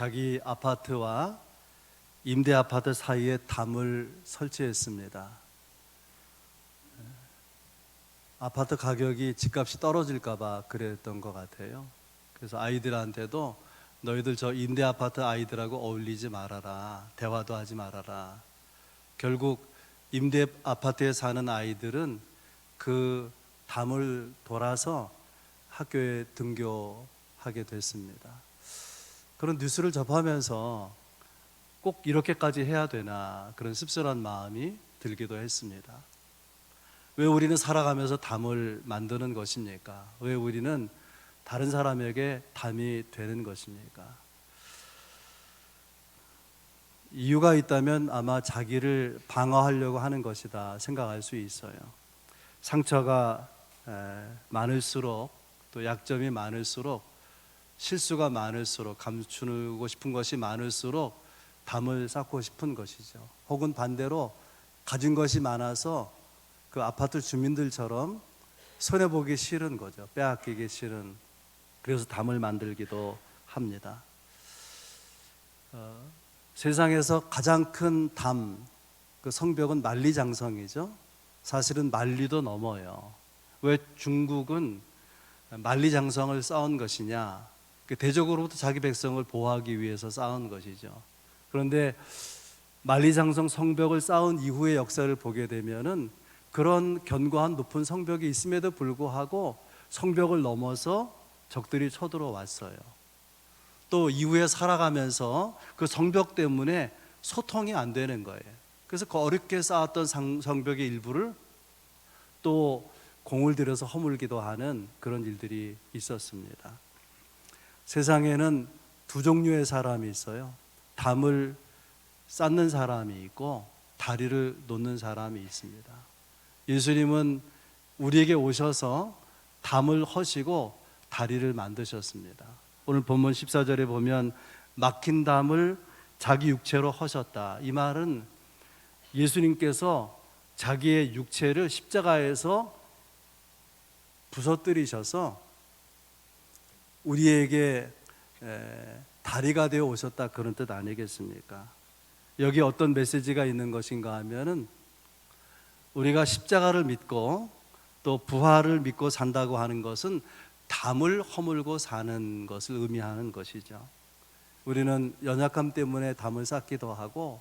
자기 아파트와 임대 아파트 사이에 담을 설치했습니다. 아파트 가격이 집값이 떨어질까봐 그랬던 것 같아요. 그래서 아이들한테도 너희들 저 임대 아파트 아이들하고 어울리지 말아라. 대화도 하지 말아라. 결국 임대 아파트에 사는 아이들은 그 담을 돌아서 학교에 등교하게 됐습니다. 그런 뉴스를 접하면서 꼭 이렇게까지 해야 되나 그런 씁쓸한 마음이 들기도 했습니다. 왜 우리는 살아가면서 담을 만드는 것입니까? 왜 우리는 다른 사람에게 담이 되는 것입니까? 이유가 있다면 아마 자기를 방어하려고 하는 것이다 생각할 수 있어요. 상처가 에, 많을수록 또 약점이 많을수록 실수가 많을수록 감추고 싶은 것이 많을수록 담을 쌓고 싶은 것이죠. 혹은 반대로 가진 것이 많아서 그 아파트 주민들처럼 손해 보기 싫은 거죠. 빼앗기기 싫은. 그래서 담을 만들기도 합니다. 어, 세상에서 가장 큰 담, 그 성벽은 만리장성이죠. 사실은 만리도 넘어요. 왜 중국은 만리장성을 쌓은 것이냐? 그 대적으로부터 자기 백성을 보호하기 위해서 쌓은 것이죠. 그런데 만리장성 성벽을 쌓은 이후의 역사를 보게 되면은 그런 견고한 높은 성벽이 있음에도 불구하고 성벽을 넘어서 적들이 쳐들어왔어요. 또 이후에 살아가면서 그 성벽 때문에 소통이 안 되는 거예요. 그래서 그 어렵게 쌓았던 상- 성벽의 일부를 또 공을 들여서 허물기도 하는 그런 일들이 있었습니다. 세상에는 두 종류의 사람이 있어요. 담을 쌓는 사람이 있고 다리를 놓는 사람이 있습니다. 예수님은 우리에게 오셔서 담을 허시고 다리를 만드셨습니다. 오늘 본문 14절에 보면 막힌 담을 자기 육체로 허셨다. 이 말은 예수님께서 자기의 육체를 십자가에서 부서뜨리셔서 우리에게 에, 다리가 되어 오셨다 그런 뜻 아니겠습니까? 여기 어떤 메시지가 있는 것인가 하면은 우리가 십자가를 믿고 또 부활을 믿고 산다고 하는 것은 담을 허물고 사는 것을 의미하는 것이죠. 우리는 연약함 때문에 담을 쌓기도 하고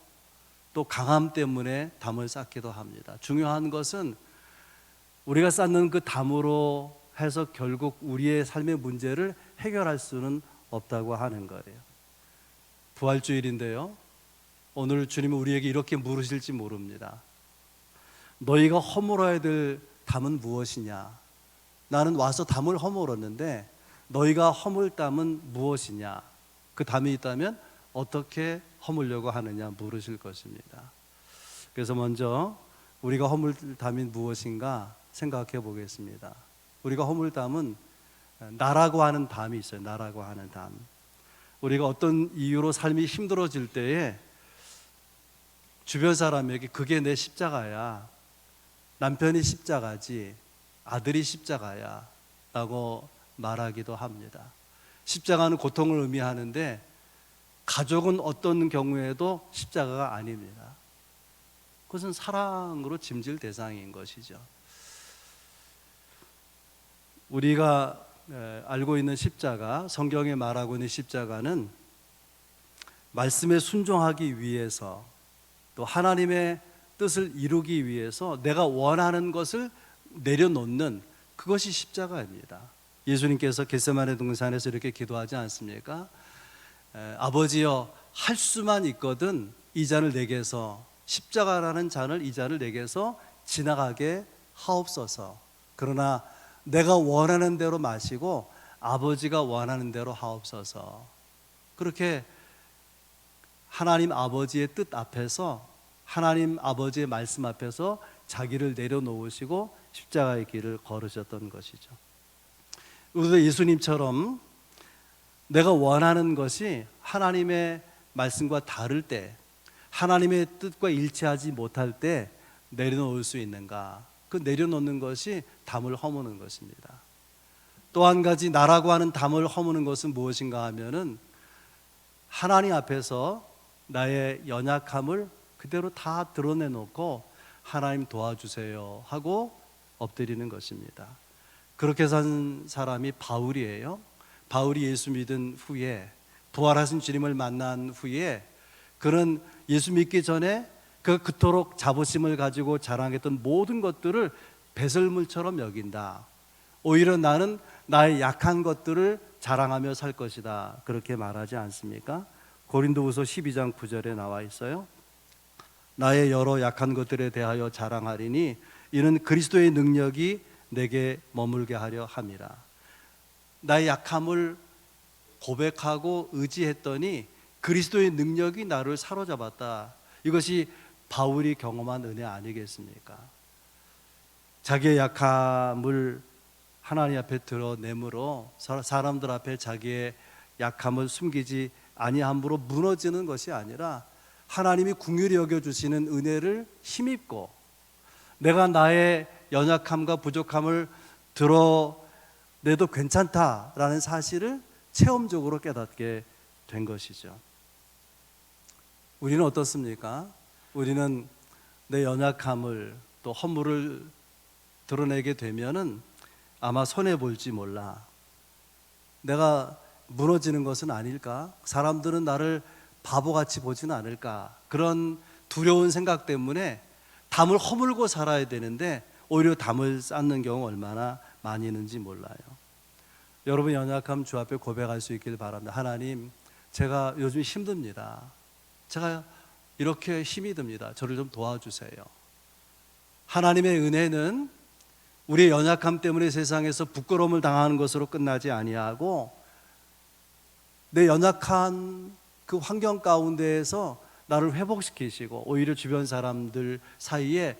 또 강함 때문에 담을 쌓기도 합니다. 중요한 것은 우리가 쌓는 그 담으로 해서 결국 우리의 삶의 문제를 해결할 수는 없다고 하는 거예요. 부활주일인데요. 오늘 주님은 우리에게 이렇게 물으실지 모릅니다. 너희가 허물어야 될 담은 무엇이냐? 나는 와서 담을 허물었는데 너희가 허물 담은 무엇이냐? 그 담이 있다면 어떻게 허물려고 하느냐 물으실 것입니다. 그래서 먼저 우리가 허물 담이 무엇인가 생각해 보겠습니다. 우리가 허물 담은 나라고 하는 담이 있어요. 나라고 하는 담. 우리가 어떤 이유로 삶이 힘들어질 때에 주변 사람에게 그게 내 십자가야. 남편이 십자가지. 아들이 십자가야. 라고 말하기도 합니다. 십자가는 고통을 의미하는데 가족은 어떤 경우에도 십자가가 아닙니다. 그것은 사랑으로 짐질 대상인 것이죠. 우리가 에, 알고 있는 십자가, 성경에 말하고 있는 십자가는 말씀에 순종하기 위해서 또 하나님의 뜻을 이루기 위해서 내가 원하는 것을 내려놓는 그것이 십자가입니다. 예수님께서 겟세마네 동산에서 이렇게 기도하지 않습니까? 에, 아버지여 할 수만 있거든 이 잔을 내게서 십자가라는 잔을 이 잔을 내게서 지나가게 하옵소서. 그러나 내가 원하는 대로 마시고 아버지가 원하는 대로 하옵소서. 그렇게 하나님 아버지의 뜻 앞에서 하나님 아버지의 말씀 앞에서 자기를 내려놓으시고 십자가의 길을 걸으셨던 것이죠. 우리도 예수님처럼 내가 원하는 것이 하나님의 말씀과 다를 때, 하나님의 뜻과 일치하지 못할 때 내려놓을 수 있는가? 그 내려놓는 것이 담을 허무는 것입니다. 또 한 가지 나라고 하는 담을 허무는 것은 무엇인가 하면은 하나님 앞에서 나의 연약함을 그대로 다 드러내놓고 하나님 도와주세요 하고 엎드리는 것입니다. 그렇게 산 사람이 바울이에요. 바울이 예수 믿은 후에 부활하신 주님을 만난 후에 그는 예수 믿기 전에 그 그토록 자부심을 가지고 자랑했던 모든 것들을 배설물처럼 여긴다. 오히려 나는 나의 약한 것들을 자랑하며 살 것이다. 그렇게 말하지 않습니까? 고린도후서 12장 9절에 나와 있어요. 나의 여러 약한 것들에 대하여 자랑하리니 이는 그리스도의 능력이 내게 머물게 하려 함이라. 나의 약함을 고백하고 의지했더니 그리스도의 능력이 나를 사로잡았다. 이것이 바울이 경험한 은혜 아니겠습니까? 자기의 약함을 하나님 앞에 드러내므로 사- 사람들 앞에 자기의 약함을 숨기지 아니함으로 무너지는 것이 아니라 하나님이 궁휼히 여겨 주시는 은혜를 힘입고 내가 나의 연약함과 부족함을 드러내도 괜찮다라는 사실을 체험적으로 깨닫게 된 것이죠. 우리는 어떻습니까? 우리는 내 연약함을 또 허물을 드러내게 되면은 아마 손해 볼지 몰라. 내가 무너지는 것은 아닐까? 사람들은 나를 바보같이 보지는 않을까? 그런 두려운 생각 때문에 담을 허물고 살아야 되는데 오히려 담을 쌓는 경우 얼마나 많이 있는지 몰라요. 여러분 연약함 주 앞에 고백할 수 있길 바랍니다. 하나님, 제가 요즘 힘듭니다. 제가 이렇게 힘이 듭니다. 저를 좀 도와주세요. 하나님의 은혜는 우리의 연약함 때문에 세상에서 부끄러움을 당하는 것으로 끝나지 아니하고 내 연약한 그 환경 가운데에서 나를 회복시키시고 오히려 주변 사람들 사이에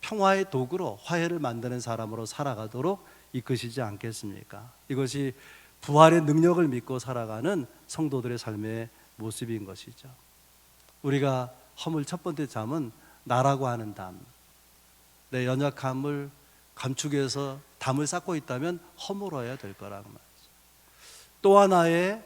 평화의 도구로 화해를 만드는 사람으로 살아가도록 이끄시지 않겠습니까? 이것이 부활의 능력을 믿고 살아가는 성도들의 삶의 모습인 것이죠. 우리가 허물 첫 번째 잠은 나라고 하는 담. 내 연약함을 감축해서 담을 쌓고 있다면 허물어야 될 거라고 말이죠. 또 하나의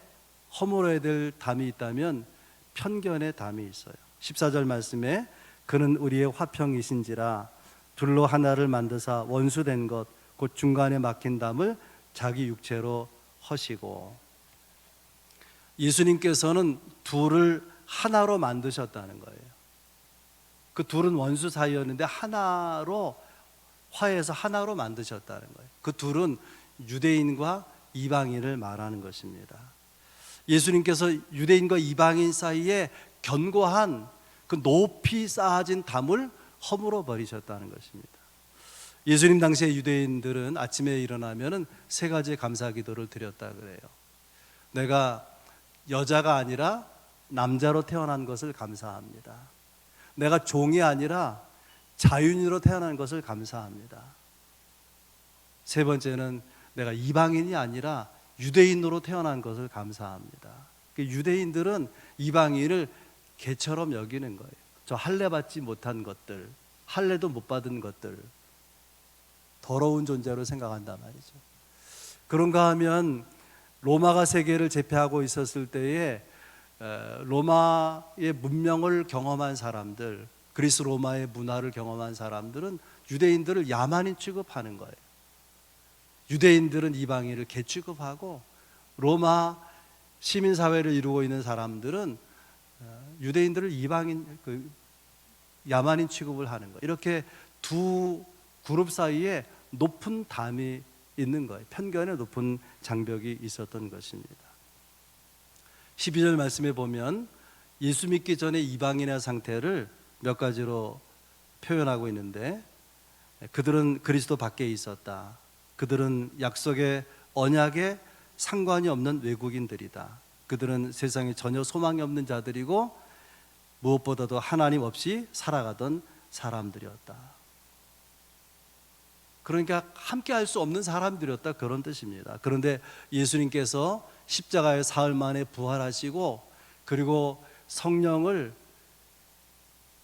허물어야 될 담이 있다면 편견의 담이 있어요. 14절 말씀에 그는 우리의 화평이신지라 둘로 하나를 만드사 원수된 것 곧 중간에 막힌 담을 자기 육체로 허시고 예수님께서는 둘을 하나로 만드셨다는 거예요. 그 둘은 원수 사이였는데 하나로 화해해서 하나로 만드셨다는 거예요. 그 둘은 유대인과 이방인을 말하는 것입니다. 예수님께서 유대인과 이방인 사이에 견고한 그 높이 쌓아진 담을 허물어 버리셨다는 것입니다. 예수님 당시의 유대인들은 아침에 일어나면은 세 가지 감사 기도를 드렸다 그래요. 내가 여자가 아니라 남자로 태어난 것을 감사합니다. 내가 종이 아니라 자윤이로 태어난 것을 감사합니다. 세 번째는 내가 이방인이 아니라 유대인으로 태어난 것을 감사합니다. 그 유대인들은 이방인을 개처럼 여기는 거예요. 저 할례 받지 못한 것들, 할례도 못 받은 것들, 더러운 존재로 생각한단 말이죠. 그런가 하면 로마가 세계를 제패하고 있었을 때에 에, 로마의 문명을 경험한 사람들, 그리스 로마의 문화를 경험한 사람들은 유대인들을 야만인 취급하는 거예요. 유대인들은 이방인을 개 취급하고 로마 시민 사회를 이루고 있는 사람들은 어, 유대인들을 이방인 그 야만인 취급을 하는 거예요. 이렇게 두 그룹 사이에 높은 담이 있는 거예요. 편견의 높은 장벽이 있었던 것입니다. 12절 말씀에 보면 예수 믿기 전에 이방인의 상태를 몇 가지로 표현하고 있는데 그들은 그리스도 밖에 있었다. 그들은 약속의 언약에 상관이 없는 외국인들이다. 그들은 세상에 전혀 소망이 없는 자들이고 무엇보다도 하나님 없이 살아가던 사람들이었다. 그러니까 함께 할 수 없는 사람들이었다 그런 뜻입니다. 그런데 예수님께서 십자가의 사흘 만에 부활하시고 그리고 성령을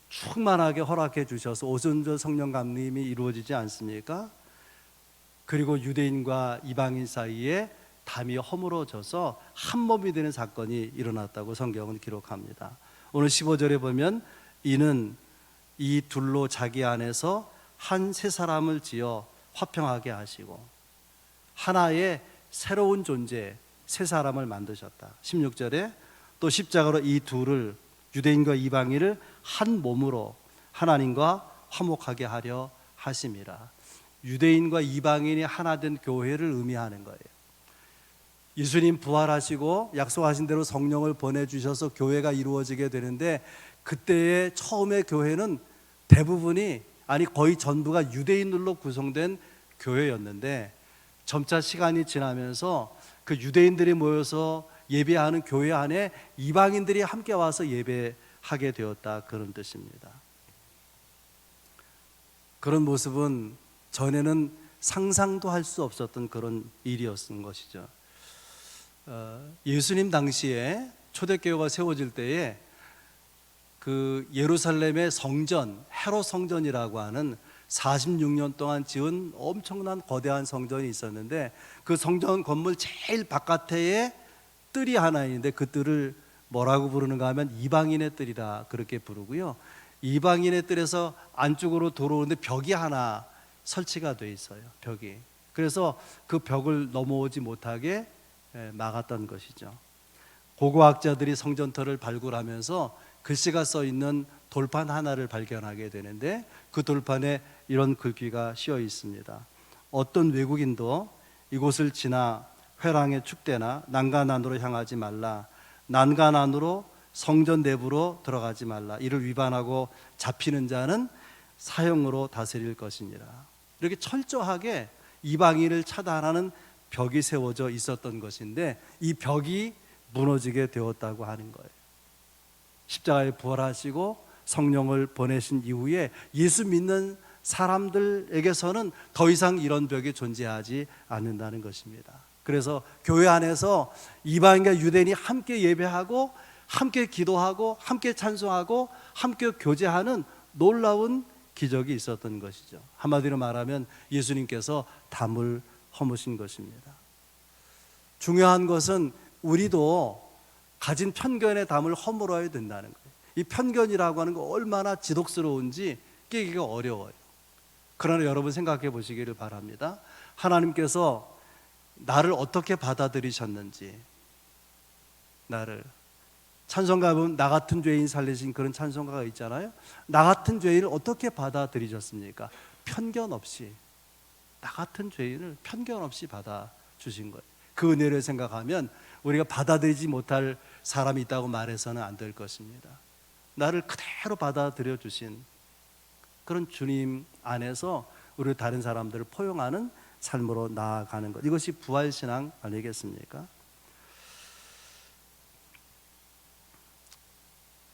충만하게 허락해 주셔서 오순절 성령 감림이 이루어지지 않습니까? 그리고 유대인과 이방인 사이에 담이 허물어져서 한 몸이 되는 사건이 일어났다고 성경은 기록합니다. 오늘 15절에 보면 이는 이 둘로 자기 안에서 한 세 사람을 지어 화평하게 하시고 하나의 새로운 존재 세 사람을 만드셨다. 16절에 또 십자가로 이 둘을 유대인과 이방인을 한 몸으로 하나님과 화목하게 하려 하심이라. 유대인과 이방인이 하나 된 교회를 의미하는 거예요. 예수님 부활하시고 약속하신 대로 성령을 보내주셔서 교회가 이루어지게 되는데 그때의 처음의 교회는 대부분이 아니 거의 전부가 유대인들로 구성된 교회였는데 점차 시간이 지나면서 그 유대인들이 모여서 예배하는 교회 안에 이방인들이 함께 와서 예배하게 되었다 그런 뜻입니다. 그런 모습은 전에는 상상도 할 수 없었던 그런 일이었던 것이죠. 어, 예수님 당시에 초대교회가 세워질 때에 그 예루살렘의 성전 헤롯 성전이라고 하는 46년 동안 지은 엄청난 거대한 성전이 있었는데 그 성전 건물 제일 바깥에 뜰이 하나 있는데 그 뜰을 뭐라고 부르는가 하면 이방인의 뜰이라 그렇게 부르고요. 이방인의 뜰에서 안쪽으로 들어오는데 벽이 하나 설치가 돼 있어요. 벽이. 그래서 그 벽을 넘어오지 못하게 예, 막았던 것이죠. 고고학자들이 성전터를 발굴하면서 글씨가 써 있는 돌판 하나를 발견하게 되는데 그 돌판에 이런 글귀가 씌어 있습니다. 어떤 외국인도 이곳을 지나 회랑의 축대나 난간 안으로 향하지 말라. 난간 안으로 성전 내부로 들어가지 말라. 이를 위반하고 잡히는 자는 사형으로 다스릴 것이니라. 이렇게 철저하게 이방인을 차단하는 벽이 세워져 있었던 것인데 이 벽이 무너지게 되었다고 하는 거예요. 십자가에 부활하시고 성령을 보내신 이후에 예수 믿는 사람들에게서는 더 이상 이런 벽이 존재하지 않는다는 것입니다. 그래서 교회 안에서 이방인과 유대인이 함께 예배하고 함께 기도하고 함께 찬송하고 함께 교제하는 놀라운 기적이 있었던 것이죠. 한마디로 말하면 예수님께서 담을 허무신 것입니다. 중요한 것은 우리도 가진 편견의 담을 허물어야 된다는 거예요. 이 편견이라고 하는 거 얼마나 지독스러운지 깨기가 어려워요. 그러나 여러분 생각해 보시기를 바랍니다. 하나님께서 나를 어떻게 받아들이셨는지, 나를 찬송가 보면 나 같은 죄인 살리신 그런 찬송가가 있잖아요. 나 같은 죄인을 어떻게 받아들이셨습니까? 편견 없이 나 같은 죄인을 편견 없이 받아 주신 거예요. 그 은혜를 생각하면 우리가 받아들이지 못할 사람이 있다고 말해서는 안 될 것입니다. 나를 그대로 받아들여 주신 그런 주님 안에서 우리 다른 사람들을 포용하는 삶으로 나아가는 것. 이것이 부활 신앙 아니겠습니까?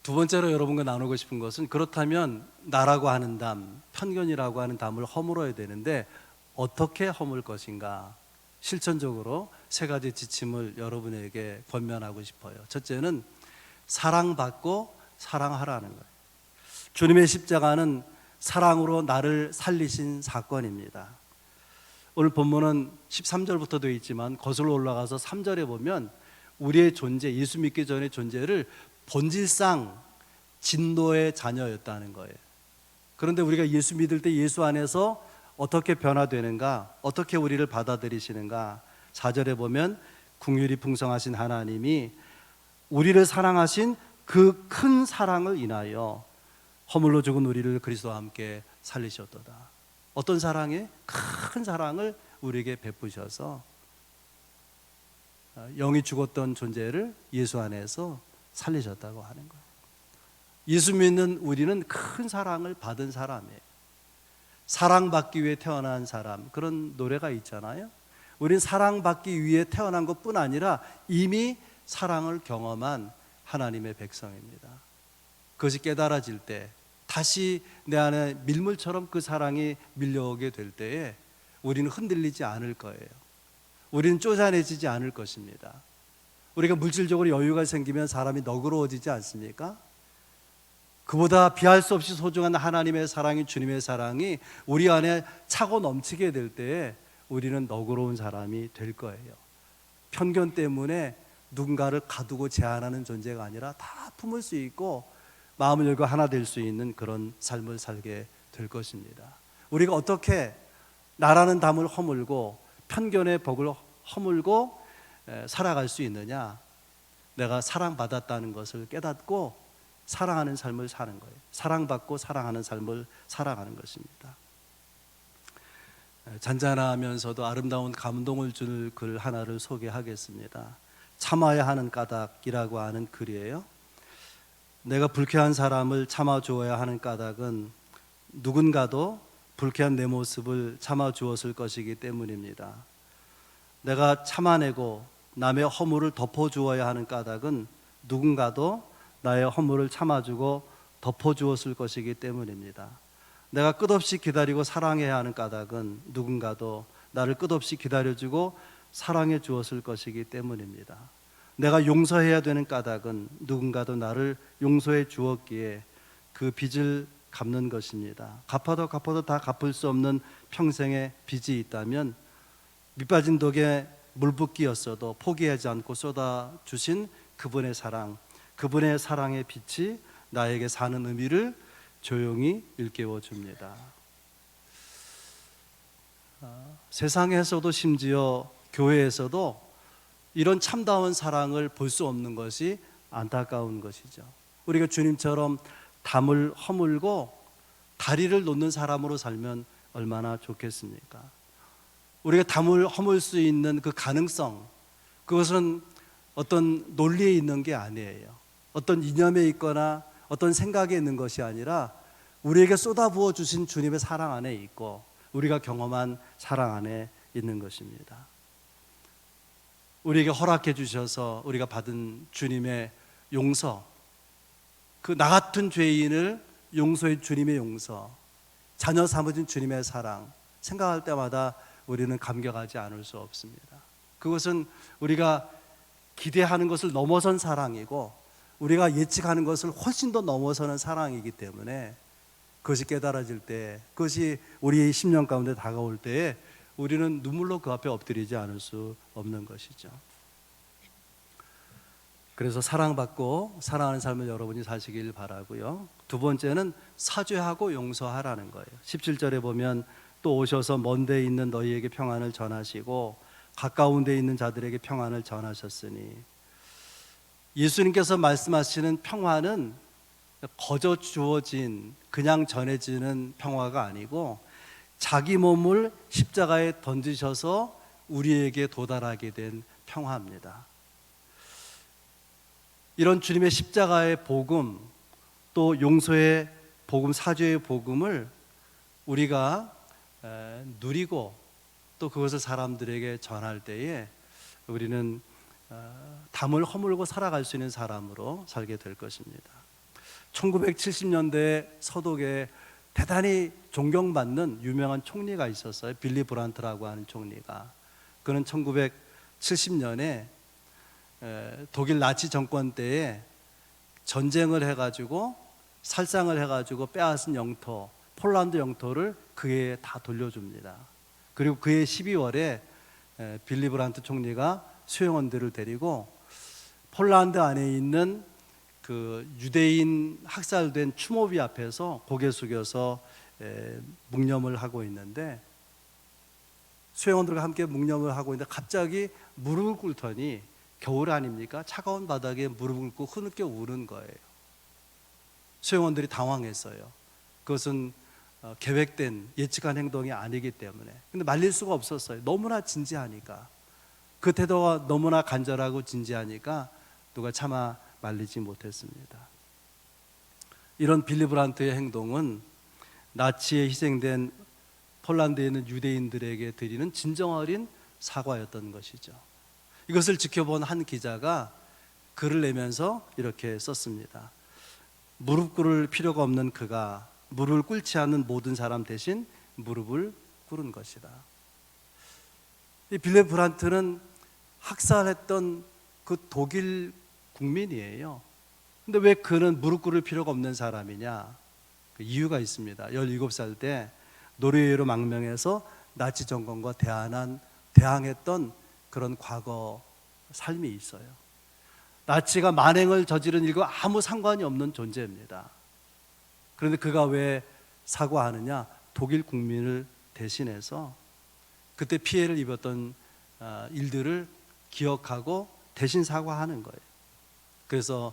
두 번째로 여러분과 나누고 싶은 것은 그렇다면 나라고 하는 담, 편견이라고 하는 담을 허물어야 되는데 어떻게 허물 것인가? 실천적으로 세 가지 지침을 여러분에게 권면하고 싶어요. 첫째는 사랑받고 사랑하라는 거예요. 주님의 십자가는 사랑으로 나를 살리신 사건입니다. 오늘 본문은 13절부터 되어 있지만 거슬러 올라가서 3절에 보면 우리의 존재, 예수 믿기 전의 존재를 본질상 진노의 자녀였다는 거예요. 그런데 우리가 예수 믿을 때 예수 안에서 어떻게 변화되는가? 어떻게 우리를 받아들이시는가? 4절에 보면 궁율이 풍성하신 하나님이 우리를 사랑하신 그 큰 사랑을 인하여 허물로 죽은 우리를 그리스도와 함께 살리셨도다. 어떤 사랑에 큰 사랑을 우리에게 베푸셔서 영이 죽었던 존재를 예수 안에서 살리셨다고 하는 거예요. 예수 믿는 우리는 큰 사랑을 받은 사람이에요. 사랑받기 위해 태어난 사람 그런 노래가 있잖아요. 우린 사랑받기 위해 태어난 것뿐 아니라 이미 사랑을 경험한 하나님의 백성입니다. 그것이 깨달아질 때 다시 내 안에 밀물처럼 그 사랑이 밀려오게 될 때에 우리는 흔들리지 않을 거예요. 우리는 쪼잔해지지 않을 것입니다. 우리가 물질적으로 여유가 생기면 사람이 너그러워지지 않습니까? 그보다 비할 수 없이 소중한 하나님의 사랑이 주님의 사랑이 우리 안에 차고 넘치게 될 때에 우리는 너그러운 사람이 될 거예요. 편견 때문에 누군가를 가두고 제한하는 존재가 아니라 다 품을 수 있고 마음을 열고 하나 될 수 있는 그런 삶을 살게 될 것입니다. 우리가 어떻게 나라는 담을 허물고 편견의 벽을 허물고 에, 살아갈 수 있느냐? 내가 사랑받았다는 것을 깨닫고 사랑하는 삶을 사는 거예요. 사랑받고 사랑하는 삶을 살아가는 것입니다. 에, 잔잔하면서도 아름다운 감동을 줄 글 하나를 소개하겠습니다. 참아야 하는 까닭이라고 하는 글이에요. 내가 불쾌한 사람을 참아 주어야 하는 까닭은 누군가도 불쾌한 내 모습을 참아 주었을 것이기 때문입니다. 내가 참아내고 남의 허물을 덮어 주어야 하는 까닭은 누군가도 나의 허물을 참아주고 덮어 주었을 것이기 때문입니다. 내가 끝없이 기다리고 사랑해야 하는 까닭은 누군가도 나를 끝없이 기다려주고 사랑해 주었을 것이기 때문입니다. 내가 용서해야 되는 까닭은 누군가도 나를 용서해 주었기에 그 빚을 갚는 것입니다. 갚아도 갚아도 다 갚을 수 없는 평생의 빚이 있다면 밑빠진 독에 물붓기였어도 포기하지 않고 쏟아 주신 그분의 사랑, 그분의 사랑의 빛이 나에게 사는 의미를 조용히 일깨워 줍니다. 아, 세상에서도 심지어 교회에서도 이런 참다운 사랑을 볼 수 없는 것이 안타까운 것이죠. 우리가 주님처럼 담을 허물고 다리를 놓는 사람으로 살면 얼마나 좋겠습니까? 우리가 담을 허물 수 있는 그 가능성, 그것은 어떤 논리에 있는 게 아니에요. 어떤 이념에 있거나 어떤 생각에 있는 것이 아니라 우리에게 쏟아부어 주신 주님의 사랑 안에 있고 우리가 경험한 사랑 안에 있는 것입니다. 우리에게 허락해 주셔서 우리가 받은 주님의 용서, 그 나 같은 죄인을 용서해 주님의 용서, 자녀 삼으신 주님의 사랑 생각할 때마다 우리는 감격하지 않을 수 없습니다. 그것은 우리가 기대하는 것을 넘어선 사랑이고 우리가 예측하는 것을 훨씬 더 넘어서는 사랑이기 때문에 그것이 깨달아질 때 그것이 우리의 10년 가운데 다가올 때에 우리는 눈물로 그 앞에 엎드리지 않을 수 없는 것이죠. 그래서 사랑받고 사랑하는 삶을 여러분이 사시길 바라고요. 두 번째는 사죄하고 용서하라는 거예요. 17절에 보면 또 오셔서 먼 데 있는 너희에게 평안을 전하시고 가까운 데 있는 자들에게 평안을 전하셨으니 예수님께서 말씀하시는 평화는 거저 주어진 그냥 전해지는 평화가 아니고 자기 몸을 십자가에 던지셔서 우리에게 도달하게 된 평화입니다. 이런 주님의 십자가의 복음 또 용서의 복음 사죄의 복음을 우리가 에, 누리고 또 그것을 사람들에게 전할 때에 우리는 어, 담을 허물고 살아갈 수 있는 사람으로 살게 될 것입니다. 1970년대 서독에 대단히 존경받는 유명한 총리가 있었어요. 빌리 브란트라고 하는 총리가. 그는 1970년에 독일 나치 정권 때에 전쟁을 해가지고 살상을 해가지고 빼앗은 영토, 폴란드 영토를 그에 다 돌려줍니다. 그리고 그해 12월에 빌리 브란트 총리가 수용원들을 데리고 폴란드 안에 있는 그 유대인 학살된 추모비 앞에서 고개 숙여서 묵념을 하고 있는데 수용원들과 함께 묵념을 하고 있는데 갑자기 무릎을 꿇더니 겨울 아닙니까? 차가운 바닥에 무릎을 꿇고 흐느껴 우는 거예요. 수용원들이 당황했어요. 그것은 어, 계획된 예측한 행동이 아니기 때문에. 근데 말릴 수가 없었어요. 너무나 진지하니까. 그 태도가 너무나 간절하고 진지하니까 누가 참아 말리지 못했습니다. 이런 빌리 브란트의 행동은 나치에 희생된 폴란드에 있는 유대인들에게 드리는 진정 어린 사과였던 것이죠. 이것을 지켜본 한 기자가 글을 내면서 이렇게 썼습니다. 무릎 꿇을 필요가 없는 그가 무릎을 꿇지 않는 모든 사람 대신 무릎을 꿇은 것이다. 이 빌레 브란트는 학살했던 그 독일 국민이에요. 근데 왜 그는 무릎 꿇을 필요가 없는 사람이냐? 그 이유가 있습니다. 17살 때 노르웨이로 망명해서 나치 정권과 대항한 대항했던 그런 과거 삶이 있어요. 나치가 만행을 저지른 일과 아무 상관이 없는 존재입니다. 그런데 그가 왜 사과하느냐? 독일 국민을 대신해서 그때 피해를 입었던 아, 일들을 기억하고 대신 사과하는 거예요. 그래서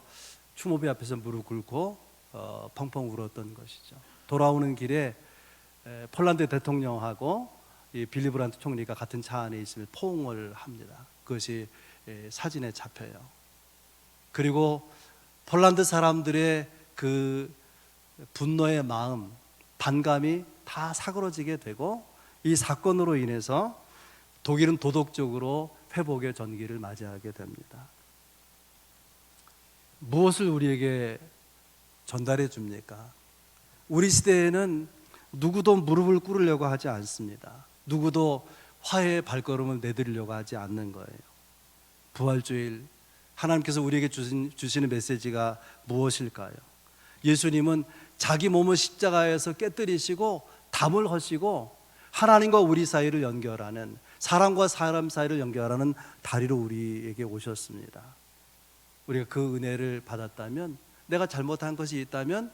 추모비 앞에서 무릎 꿇고 어, 펑펑 울었던 것이죠. 돌아오는 길에 에, 폴란드 대통령하고 이 빌리 브란트 총리가 같은 차 안에 있으면 포옹을 합니다. 그것이 에, 사진에 잡혀요. 그리고 폴란드 사람들의 그 분노의 마음, 반감이 다 사그러지게 되고 이 사건으로 인해서 독일은 도덕적으로 회복의 전기를 맞이하게 됩니다. 무엇을 우리에게 전달해 줍니까? 우리 시대에는 누구도 무릎을 꿇으려고 하지 않습니다. 누구도 화해의 발걸음을 내드리려고 하지 않는 거예요. 부활주일 하나님께서 우리에게 주신, 주시는 메시지가 무엇일까요? 예수님은 자기 몸을 십자가에서 깨뜨리시고 담을 하시고 하나님과 우리 사이를 연결하는 사람과 사람 사이를 연결하는 다리로 우리에게 오셨습니다. 우리가 그 은혜를 받았다면 내가 잘못한 것이 있다면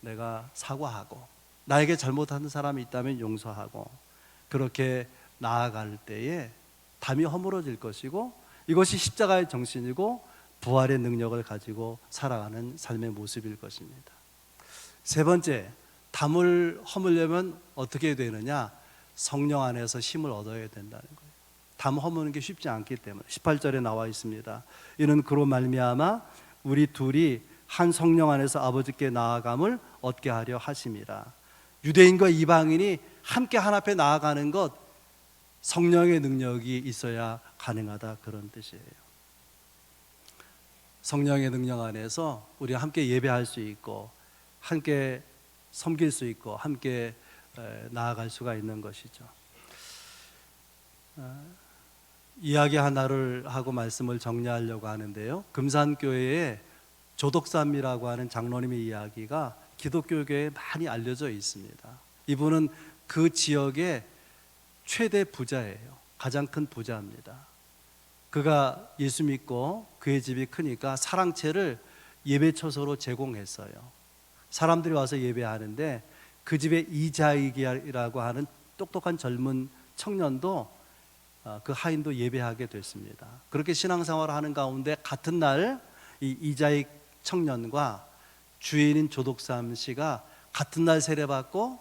내가 사과하고 나에게 잘못하는 사람이 있다면 용서하고 그렇게 나아갈 때에 담이 허물어질 것이고 이것이 십자가의 정신이고 부활의 능력을 가지고 살아가는 삶의 모습일 것입니다. 세 번째, 담을 허물려면 어떻게 되느냐? 성령 안에서 힘을 얻어야 된다는 거예요. 담 허무는 게 쉽지 않기 때문에 18절에 나와 있습니다. 이는 그로 말미암아 우리 둘이 한 성령 안에서 아버지께 나아감을 얻게 하려 하심이라. 유대인과 이방인이 함께 한 앞에 나아가는 것 성령의 능력이 있어야 가능하다 그런 뜻이에요. 성령의 능력 안에서 우리 함께 예배할 수 있고 함께 섬길 수 있고 함께 에, 나아갈 수가 있는 것이죠. 아, 이야기 하나를 하고 말씀을 정리하려고 하는데요. 금산교회에 조덕삼이라고 하는 장로님의 이야기가 기독교계에 많이 알려져 있습니다. 이분은 그 지역의 최대 부자예요. 가장 큰 부자입니다. 그가 예수 믿고 그의 집이 크니까 사랑채를 예배처소로 제공했어요. 사람들이 와서 예배하는데 그 집에 이자익이라고 하는 똑똑한 젊은 청년도 어, 그 하인도 예배하게 됐습니다. 그렇게 신앙생활을 하는 가운데 같은 날 이 이자익 청년과 주인인 조독삼 씨가 같은 날 세례받고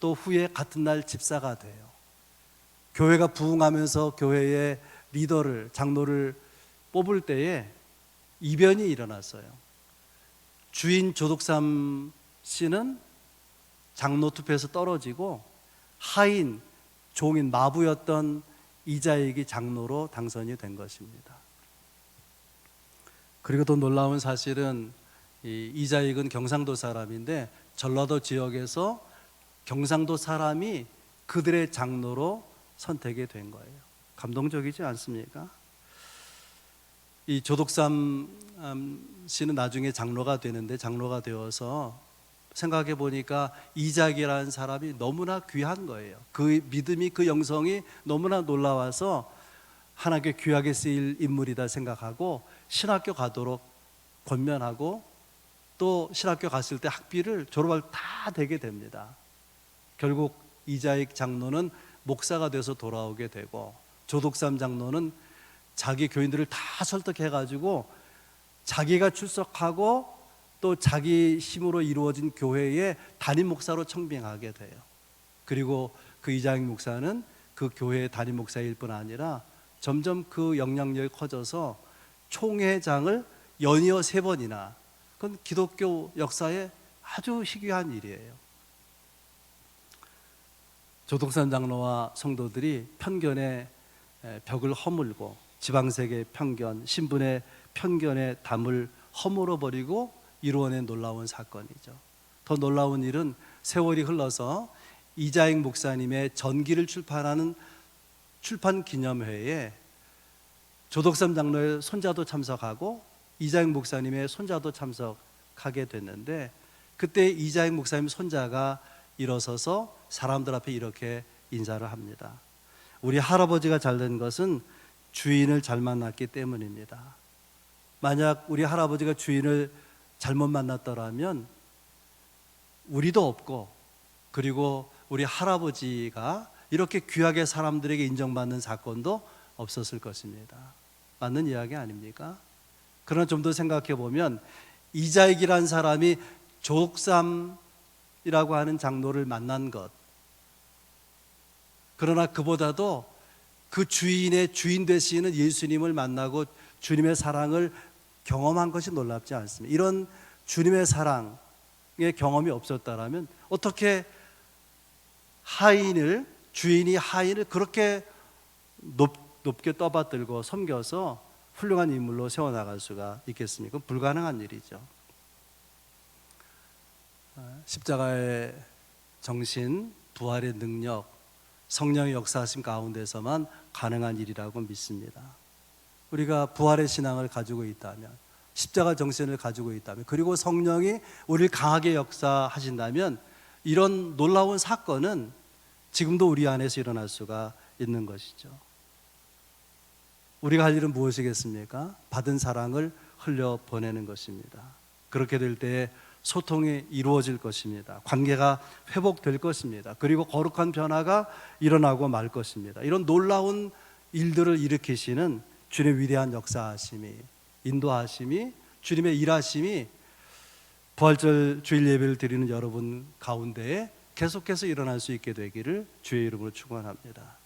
또 후에 같은 날 집사가 돼요. 교회가 부흥하면서 교회의 리더를 장로를 뽑을 때에 이변이 일어났어요. 주인 조독삼 씨는 장로 투표에서 떨어지고 하인 종인 마부였던 이자익이 장로로 당선이 된 것입니다. 그리고 또 놀라운 사실은 이 이자익은 경상도 사람인데 전라도 지역에서 경상도 사람이 그들의 장로로 선택이 된 거예요. 감동적이지 않습니까? 이 조독삼 음, 씨는 나중에 장로가 되는데 장로가 되어서 생각해 보니까 이작이라는 사람이 너무나 귀한 거예요. 그 믿음이 그 영성이 너무나 놀라워서 하나님께 귀하게 쓰일 인물이다 생각하고 신학교 가도록 권면하고 또 신학교 갔을 때 학비를 졸업할 다 되게 됩니다. 결국 이자익 장로는 목사가 돼서 돌아오게 되고 조독삼 장로는 자기 교인들을 다 설득해 가지고 자기가 출석하고 또 자기 힘으로 이루어진 교회의 담임 목사로 청빙하게 돼요. 그리고 그 이자익 목사는 그 교회의 담임 목사일 뿐 아니라 점점 그 영향력이 커져서 총회장을 연이어 세 번이나 그건 기독교 역사에 아주 희귀한 일이에요. 조동산 장로와 성도들이 편견의 벽을 허물고 지방색의 편견, 신분의 편견의 담을 허물어 버리고 이루어낸 놀라운 사건이죠. 더 놀라운 일은 세월이 흘러서 이자익 목사님의 전기를 출판하는 출판 기념회에 조덕삼 장로의 손자도 참석하고 이자익 목사님의 손자도 참석하게 됐는데 그때 이자익 목사님 손자가 일어서서 사람들 앞에 이렇게 인사를 합니다. 우리 할아버지가 잘 된 것은 주인을 잘 만났기 때문입니다. 만약 우리 할아버지가 주인을 잘못 만났더라면 우리도 없고 그리고 우리 할아버지가 이렇게 귀하게 사람들에게 인정받는 사건도 없었을 것입니다. 맞는 이야기 아닙니까? 그러나 좀 더 생각해 보면 이자익이란 사람이 족삼이라고 하는 장로를 만난 것. 그러나 그보다도 그 주인의 주인 되시는 예수님을 만나고 주님의 사랑을 경험한 것이 놀랍지 않습니다. 이런 주님의 사랑의 경험이 없었다라면 어떻게 하인을 주인이 하인을 그렇게 높, 높게 떠받들고 섬겨서 훌륭한 인물로 세워 나갈 수가 있겠습니까? 불가능한 일이죠. 아, 십자가의 정신, 부활의 능력, 성령의 역사하심 가운데서만 가능한 일이라고 믿습니다. 우리가 부활의 신앙을 가지고 있다면, 십자가 정신을 가지고 있다면, 그리고 성령이 우리를 강하게 역사하신다면, 이런 놀라운 사건은 지금도 우리 안에서 일어날 수가 있는 것이죠. 우리가 할 일은 무엇이겠습니까? 받은 사랑을 흘려 보내는 것입니다. 그렇게 될때 소통이 이루어질 것입니다. 관계가 회복될 것입니다. 그리고 거룩한 변화가 일어나고 말 것입니다. 이런 놀라운 일들을 일으키시는 주님의 위대한 역사하심이 인도하심이 주님의 일하심이 부활절 주일 예배를 드리는 여러분 가운데에 계속해서 일어날 수 있게 되기를 주의 이름으로 축원합니다.